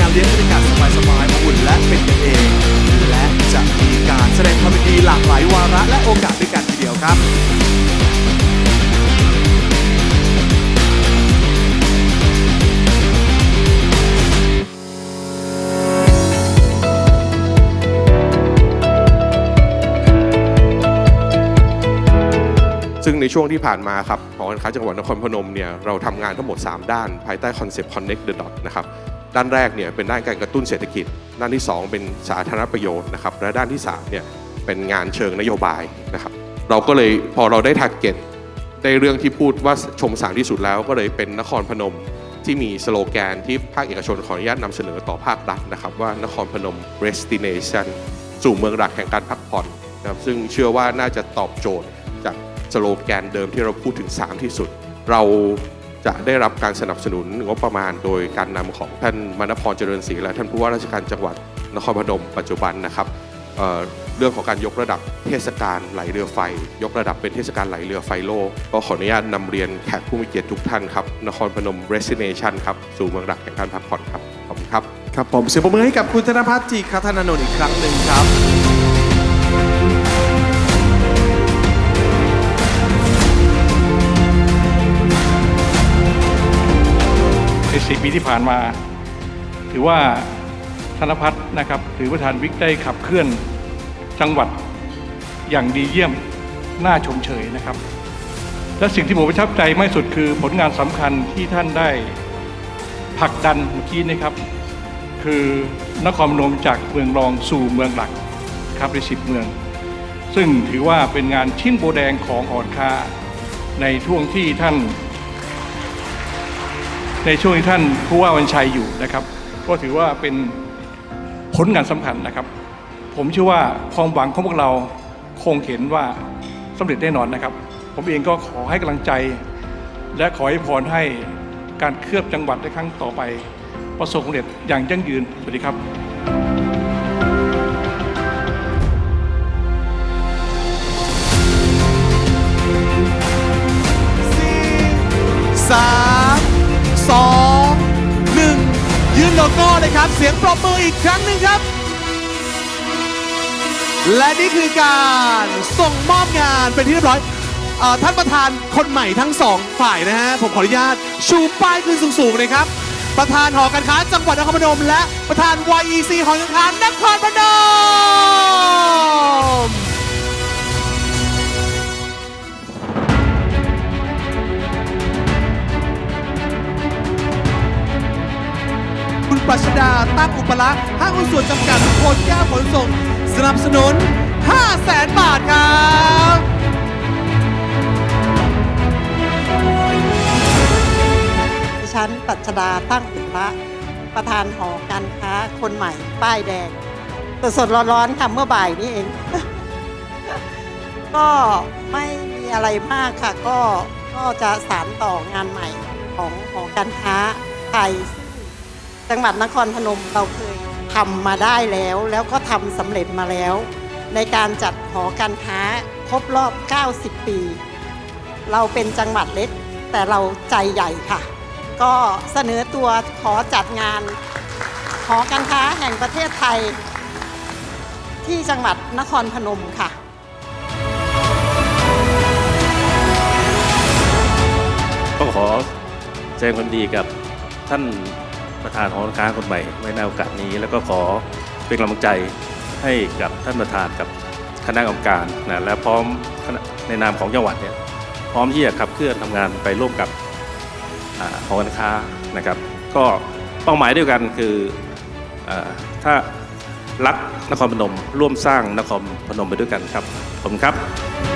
เป็นงานเลี้ยงบรรยากาศสบายๆอบอุ่นและเป็นกันเอง และจะมีการแสดงความยินดีหลากหลายวาระและโอกาสด้วยกันทีเดียวครับ ซึ่งในช่วงที่ผ่านมาครับหอการค้าจังหวัดนครพนมเนี่ยเราทำงานทั้งหมด 3 ด้าน ภายใต้คอนเซปต์ Connect the Dot นะครับด้านแรกเนี่ยเป็นด้านการกระตุ้นเศรษฐกิจ ด้านที่ 2 เป็นสาธารณประโยชน์นะครับและด้านที่3เนี่ยเป็นงานเชิงนโยบายนะครับเราก็เลยพอเราได้ทาร์เก็ตได้เรื่องที่พูดว่าชมสารที่สุดแล้วก็เลยเป็นนครพนมที่มีสโลแกนที่ภาคเอกชนขออนุญาตนำเสนอต่อภาครัฐนะครับว่านครพนม destination สู่เมืองหลักแห่งการพักผ่อนนะครับซึ่งเชื่อว่าน่าจะตอบโจทย์ สโลแกนเดิมที่เราพูดถึง 3 ที่สุด เราจะได้รับการสนับสนุนงบประมาณโดยการนำของท่านมณพรเจริญศรีและท่านผู้ว่าราชการจังหวัดนครพนมปัจจุบันนะครับเเรื่องของการยกระดับเทศกาลไหลเรือไฟ ยกระดับเป็นเทศกาลไหลเรือไฟโลกก็ขออนุญาตนำเรียนแขกผู้มีเกียรติทุกท่านครับนครพนม Destination ครับสู่เมืองหลักแห่งการพักผ่อนครับขอบคุณครับ ครับผมเสียงปรบมือให้กับคุณธนพัฒน์จีคัฒนานนท์อีกครั้งหนึ่งครับ ในสี่ปีที่ผ่านมา ถือว่าธนพัฒน์นะครับหรือประธานวิกได้ขับเคลื่อนจังหวัดอย่างดีเยี่ยมน่าชมเชยนะครับ และสิ่งที่ผมประทับใจมากที่สุดคือผลงานสำคัญที่ท่านได้ผลักดันเมื่อกี้นะครับ คือนครพนมจากเมืองรองสู่เมืองหลักครับในสิบเมือง ซึ่งถือว่าเป็นงานชิ้นโบแดงของอการค้าในช่วงที่ท่าน ในช่วงที่ท่านผู้ว่าวันชัยอยู่นะครับ ก็ถือว่าเป็นผลงานสำคัญนะครับ ผมเชื่อว่าความหวังของพวกเราคงเห็นว่าสำเร็จแน่นอนนะครับ ผมเองก็ขอให้กำลังใจ และขอให้พรให้การเคลือบจังหวัดในครั้งต่อไป ประสบความสำเร็จอย่างยั่งยืนสวัสดีครับ โลโก้เลยครับ เสียงปรบมืออีกครั้งหนึ่งครับ และนี่คือการส่งมอบงานเป็นที่เรียบร้อยเออท่านประธานคนใหม่ทั้งสองฝ่ายนะฮะ ผมขออนุญาตชูป้ายขึ้นสูงๆเลยครับ ประธานหอการค้าจังหวัดนครพนม และประธาน YEC หอการค้านครพนม คุณปัชดาตั้งอุปลักษณ์ห้างหุ้นส่วนจำกัดโคนแก้วขนส่ง สนับสนุน 5 0 0แสนบาทครับดิฉันปัชดาตั้งอุปกระประธานหอการค้าคนใหม่ ป้ายแดงสดสดๆร้อนๆค่ะเมื่อบ่ายนี้เอง ก็ไม่มีอะไรมากค่ะ ก็ก็จะสานต่องานใหม่ของหอการค้าไทย จังหวัดนครพนมเราเคยทำมาได้แล้ว แล้วก็ทำสำเร็จมาแล้ว ในการจัดหอการค้าครบรอบ 90 ปี เราเป็นจังหวัดเล็ก แต่เราใจใหญ่ค่ะ ก็เสนอตัวขอจัดงานหอการค้าแห่งประเทศไทย ที่จังหวัดนครพนมค่ะก็ขอแสดงความดีกับท่าน ประธานหอการค้าคนใหม่ไว้ในโอกาสนี้ แล้วก็ขอเป็นกำลังใจให้กับท่านประธานกับคณะกรรมการนะและพร้อมในนามของจังหวัดเนี่ยพร้อมที่จะขับเคลื่อนทำงานไปร่วมกับหอการค้านะครับ ก็เป้าหมายเดียวกันคืออถ้ารักนครพนมร่วมสร้างนครพนมไปด้วยกันครับขอบคุณครับ